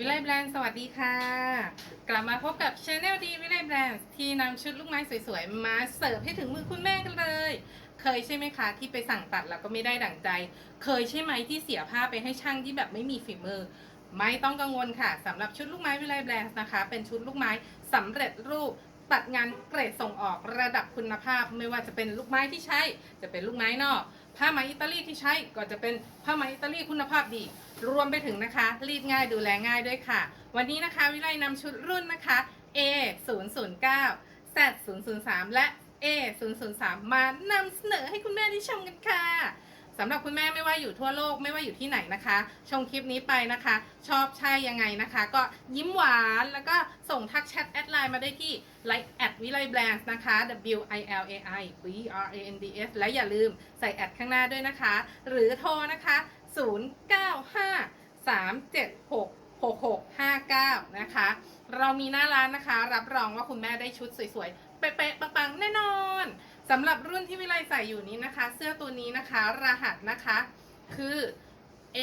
วิไลแบรนด์สวัสดีค่ะ กลับมาพบกับช anel ดีวิไลแบรนด์ที่นำชุดลูกไม้สวยๆ มาเสิร์ฟให้ถึงมือคุณแม่กันเลย เคยใช่ไหมคะที่ไปสั่งตัดแล้วก็ไม่ได้ดั่งใจ เคยใช่ไหมที่เสียผ้าไปให้ช่างที่แบบไม่มีฝีมือ ไม่ต้องกังวลค่ะสำหรับชุดลูกไม้วิไลแบรนด์นะคะ เป็นชุดลูกไม้สำเร็จรูปตัดงานเกรดส่งออกระดับคุณภาพ ไม่ว่าจะเป็นลูกไม้ที่ใช้จะเป็นลูกไม้นอก ผ้าไหมอิตาลีที่ใช้ก็จะเป็นผ้าไหมอิตาลีคุณภาพดี รวมไปถึงนะคะ รีดง่ายดูแลง่ายด้วยค่ะ วันนี้นะคะวิไลนำชุดรุ่นนะคะ A 0 0 9 Z 0 0 3และ A 0 0 3มานำเสนอให้คุณแม่ได้ชมกันค่ะ สำหรับคุณแม่ไม่ว่าอยู่ทั่วโลกไม่ว่าอยู่ที่ไหนนะคะ ชมคลิปนี้ไปนะคะ ชอบใช่ยังไงนะคะ ก็ยิ้มหวานแล้วก็ส่งทักแชทแอดไลน์มาได้ที่ Line แอดวิไลแบรนด์นะคะ W I L A I B R A N D S และอย่าลืมใส่แอดข้างหน้าด้วยนะคะ หรือโทรนะคะ 095 376 6659 นะคะ เรามีหน้าร้านนะคะ รับรองว่าคุณแม่ได้ชุดสวยๆเป๊ะๆปังๆ แน่นอน สำหรับรุ่นที่วิไลใส่อยู่นี้นะคะ เสื้อตัวนี้นะคะรหัสนะคะคือ A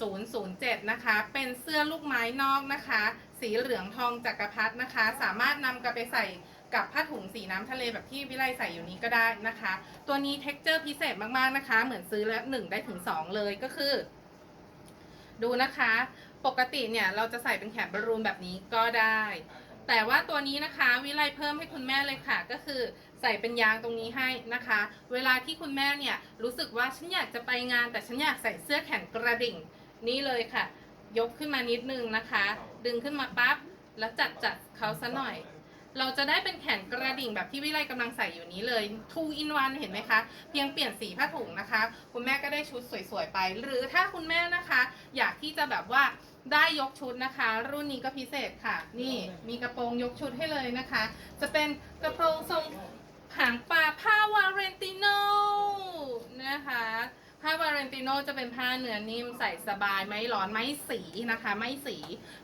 0 0 7นะคะ เป็นเสื้อลูกไม้นอกนะคะ สีเหลืองทองจักรพรรดินะคะ สามารถนำกลับไปใส่กับผ้าถุงสีน้ำทะเลแบบที่วิไลใส่อยู่นี้ก็ได้นะคะ ตัวนี้เท็กเจอร์พิเศษมากๆนะคะ เหมือนซื้อแล้ว1ได้ถึง2เลยก็คือ ดูนะคะ ปกติเนี่ยเราจะใส่เป็นแขนบอลลูนแบบนี้ก็ได้ แต่ว่าตัวนี้นะคะวิไลเพิ่มให้คุณแม่เลยค่ะ ก็คือ ใส่เป็นยางตรงนี้ให้นะคะ เวลาที่คุณแม่เนี่ยรู้สึกว่าฉันอยากจะไปงาน แต่ฉันอยากใส่เสื้อแขนกระดิ่ง นี่เลยค่ะ ยกขึ้นมานิดนึงนะคะ ดึงขึ้นมาปั๊บแล้วจัดจัดเขาซะหน่อย เราจะได้เป็นแขนกระดิ่งแบบที่วิไลกำลังใส่อยู่นี้เลย two in one เห็นไหมคะ เพียงเปลี่ยนสีผ้าถุงนะคะ คุณแม่ก็ได้ชุดสวยๆไป หรือถ้าคุณแม่นะคะ อยากที่จะแบบว่าได้ยกชุดนะคะ รุ่นนี้ก็พิเศษค่ะ นี่มีกระโปรงยกชุดให้เลยนะคะ จะเป็นกระโปรงทรง หางปลาผ้าวาเรนติโนนะคะผ้าวาเรนติโนจะเป็นผ้าเนื้อนิ่มใส่สบายไม่ร้อนไม่สีนะคะ ไม่สี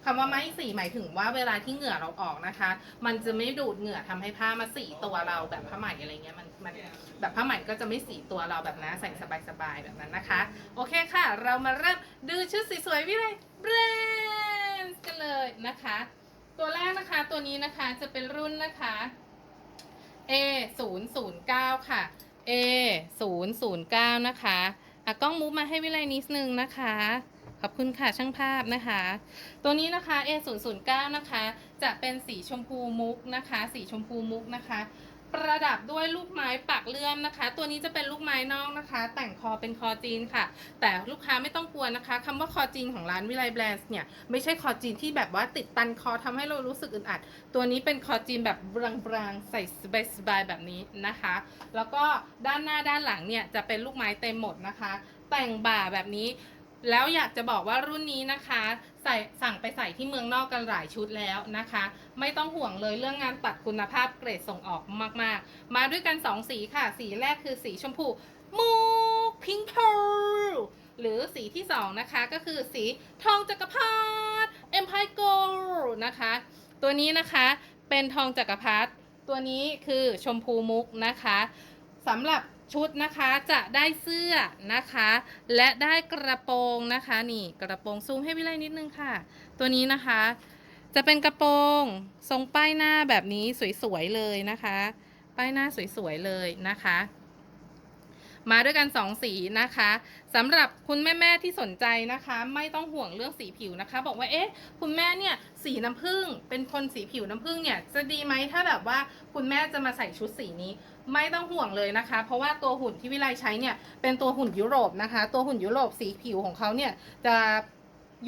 คำว่าไม่สีหมายถึงว่าเวลาที่เหงื่อเราออกนะคะ มันจะไม่ดูดเหงื่อทำให้ผ้ามาสีตัวเราแบบผ้าไหมอะไรเงี้ยมันมันแบบผ้าไหมก็จะไม่สีตัวเราแบบนั้นใส่สบายๆแบบนั้นนะคะ โอเคค่ะ เรามาเริ่มดูชุดสวยๆวิเลยแบรนด์กันเลยนะคะ ตัวแรกนะคะตัวนี้นะคะจะเป็นรุ่นนะคะ A 0 0 9 ค่ะ A 0 0 9 นะคะอะกล้องมูฟมาให้วิไลนิดนึงนะคะ ขอบคุณค่ะช่างภาพนะคะ ตัวนี้นะคะ A 0 0 9 นะคะ จะเป็นสีชมพูมุกนะคะ สีชมพูมุกนะคะ ประดับด้วยลูกไม้ปักเลื่อมนะคะ ตัวนี้จะเป็นลูกไม้นอกนะคะ แต่งคอเป็นคอจีนค่ะ แต่ลูกค้าไม่ต้องกลัวนะคะคำว่าคอจีนของร้านวิไลแบรนด์เนี่ยไม่ใช่คอจีนที่แบบว่าติดตันคอทำให้เรารู้สึกอึดอัด ตัวนี้เป็นคอจีนแบบบางๆใส่สบายๆแบบนี้นะคะ แล้วก็ด้านหน้าด้านหลังเนี่ยจะเป็นลูกไม้เต็มหมดนะคะ แต่งบ่าแบบนี้แล้วอยากจะบอกว่ารุ่นนี้นะคะ ใส่สั่งไปใส่ที่เมืองนอกกันหลายชุดแล้วนะคะ ไม่ต้องห่วงเลยเรื่องงานตัดคุณภาพเกรดส่งออกมากๆ มาด้วยกัน 2 สีค่ะ สีแรกคือสีชมพูมูพิงค์เพลหรือสีที่ 2 นะคะ ก็คือสีทองจักรพรรดิเอ็มพายโกนะคะ ตัวนี้นะคะเป็นทองจักรพรรดิตัวนี้คือชมพูมุกนะคะสำหรับ ชุดนะคะจะได้เสื้อนะคะ และได้กระโปรงนะคะนี่กระโปรงซูมให้วิไลนิดนึงค่ะ ตัวนี้นะคะ จะเป็นกระโปรงทรงป้ายหน้าแบบนี้สวยๆเลยนะคะ ป้ายหน้าสวยๆเลยนะคะ มาด้วยกันสองสีนะคะสำหรับคุณแม่ ๆ ที่สนใจนะคะ ไม่ต้องห่วงเรื่องสีผิวนะคะ บอกว่าเอ๊ะคุณแม่เนี่ย สีน้ำผึ้งเป็นคนสีผิวน้ำผึ้งเนี่ยจะดีไหมถ้าแบบว่าคุณแม่จะมาใส่ชุดสีนี้ ไม่ต้องห่วงเลยนะคะ เพราะว่าตัวหุ่นที่วิไลใช้เนี่ยเป็นตัวหุ่นยุโรปนะคะ ตัวหุ่นยุโรปสีผิวของเขาเนี่ยจะ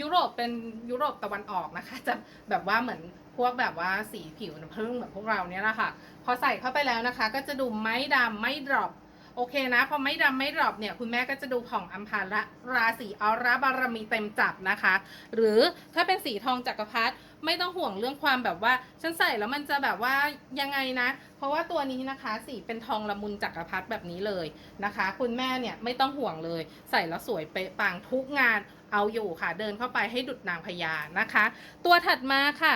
ยุโรปเป็นยุโรปตะวันออกนะคะ จะแบบว่าเหมือนพวกแบบว่าสีผิวน้ำผึ้งเหมือนพวกเราเนี่ยแหละค่ะ พอใส่เข้าไปแล้วนะคะ ก็จะดูไม่ดำไม่ดรอปโอเคนะ พอไม่ดำไม่ดรอปเนี่ยคุณแม่ก็จะดูผ่องอัมพาละราศีออร่าบารมีเต็มจับนะคะ หรือถ้าเป็นสีทองจักรพรรดิ ไม่ต้องห่วงเรื่องความแบบว่าฉันใส่แล้วมันจะแบบว่ายังไงนะ เพราะว่าตัวนี้นะคะสีเป็นทองละมุนจักรพรรดิแบบนี้เลยนะคะ คุณแม่เนี่ยไม่ต้องห่วงเลย ใส่แล้วสวยเป๊ะปังทุกงานเอาอยู่ค่ะ เดินเข้าไปให้ดุดนางพญานะคะ ตัวถัดมาค่ะ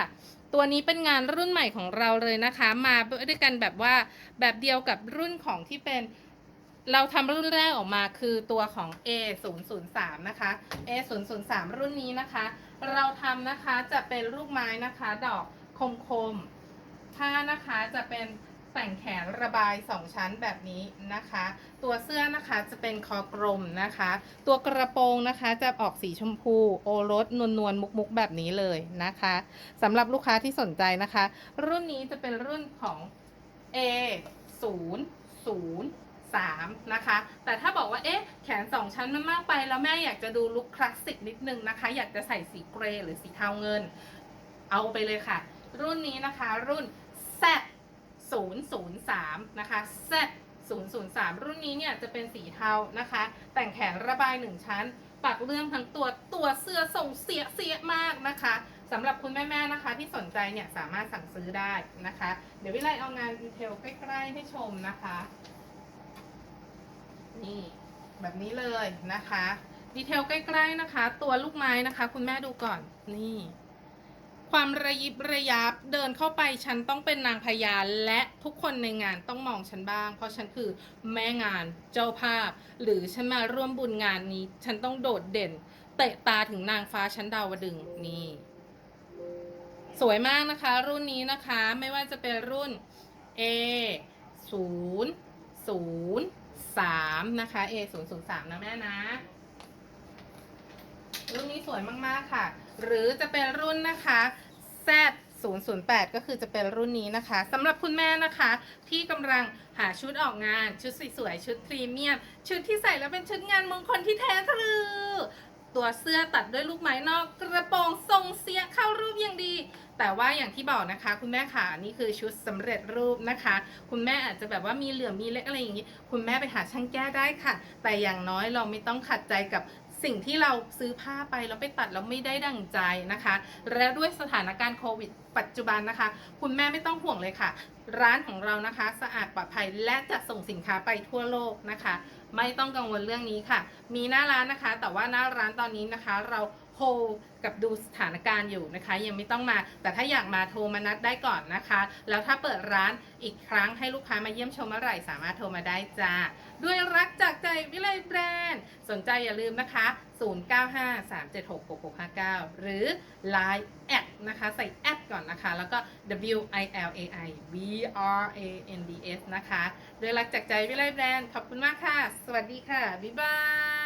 ตัวนี้เป็นงานรุ่นใหม่ของเราเลยนะคะ มาด้วยกันแบบว่าแบบเดียวกับรุ่นของที่เป็น เราทำรุ่นแรกออกมาคือตัวของ A 0 0 3 นะคะ A 0 0 3 รุ่นนี้นะคะ เราทำนะคะจะเป็นลูกไม้นะคะ ดอกคมๆผ้านะคะจะเป็นแต่งแขนระบาย 2 ชั้นแบบนี้นะคะ ตัวเสื้อนะคะจะเป็นคอกลมนะคะ ตัวกระโปรงนะคะจะออกสีชมพูโอรสนวลนวลมุกมุกแบบนี้เลยนะคะสำหรับลูกค้าที่สนใจนะคะ รุ่นนี้จะเป็นรุ่นของ A 0 0 3 นะคะ แต่ถ้าบอกว่าเอ๊ะแขน 2 ชั้นมันมากไป แล้วแม่อยากจะดูลุคคลาสสิกนิดนึงนะคะ อยากจะใส่สีเกรย์หรือสีเทาเงิน เอาไปเลยค่ะ รุ่นนี้นะคะรุ่น Z 003 นะคะ Z 003 รุ่นนี้เนี่ยจะเป็นสีเทานะคะ แต่งแขนระบาย 1 ชั้น ปักเรื่องทั้งตัวตัวเสื้อส่งเสียเสียมากนะคะสำหรับคุณแม่ๆนะคะที่สนใจเนี่ยสามารถสั่งซื้อได้นะคะ เดี๋ยววิไลเอางานดีเทลใกล้ๆให้ชมนะคะ นี่แบบนี้เลยนะคะดีเทลใกล้ๆนะคะ ตัวลูกไม้นะคะ คุณแม่ดูก่อนนี่ ความระยิบระยับเดินเข้าไปฉันต้องเป็นนางพญาและทุกคนในงานต้องมองฉันบ้าง เพราะฉันคือแม่งานเจ้าภาพ หรือฉันมาร่วมบุญงานนี้ ฉันต้องโดดเด่น เตะตาถึงนางฟ้าชั้นดาวดึงนี่ สวยมากนะคะ รุ่นนี้นะคะไม่ว่าจะเป็นรุ่น A 0 0 3นะคะ A 0 0 3นะแม่นะ รุ่นนี้สวยมากๆค่ะ หรือจะเป็นรุ่นนะคะ Z 008 ก็คือจะเป็นรุ่นนี้นะคะสำหรับคุณแม่นะคะ ที่กำลังหาชุดออกงาน ชุดสวยๆชุดพรีเมียม ชุดที่ใส่แล้วเป็นชุดงานมงคลที่แท้ทรูตัวเสื้อตัดด้วยลูกไม้นอกกระโปร ว่าอย่างที่บอกนะคะ คุณแม่ค่ะนี่คือชุดสำเร็จรูปนะคะ คุณแม่อาจจะแบบว่ามีเหลือมมีเล็กอะไรอย่างนี้ คุณแม่ไปหาช่างแก้ได้ค่ะ แต่อย่างน้อยเราไม่ต้องขัดใจกับสิ่งที่เราซื้อผ้าไปแล้วไปตัดแล้วไม่ได้ดั่งใจนะคะ และด้วยสถานการณ์โควิด ปัจจุบันนะคะ คุณแม่ไม่ต้องห่วงเลยค่ะ ร้านของเรานะคะสะอาดปลอดภัยและจะส่งสินค้าไปทั่วโลกนะคะ ไม่ต้องกังวลเรื่องนี้ค่ะ มีหน้าร้านนะคะ แต่ว่าหน้าร้านตอนนี้นะคะ เรา โฮลกับดูสถานการณ์อยู่นะคะ ยังไม่ต้องมา แต่ถ้าอยากมาโทรมานัดได้ก่อนนะคะ แล้วถ้าเปิดร้านอีกครั้งให้ลูกค้ามาเยี่ยมชมเมื่อไหร่สามารถโทรมาได้จ้า ด้วยรักจากใจวิไลแบรนด์ สนใจอย่าลืมนะคะ 0953766659 หรือ Line แอดนะคะ ใส่แอดก่อนนะคะ แล้วก็ W I L A I B R A N D S นะคะ ด้วยรักจากใจวิไลแบรนด์ ขอบคุณมากค่ะ สวัสดีค่ะ บ๊ายบาย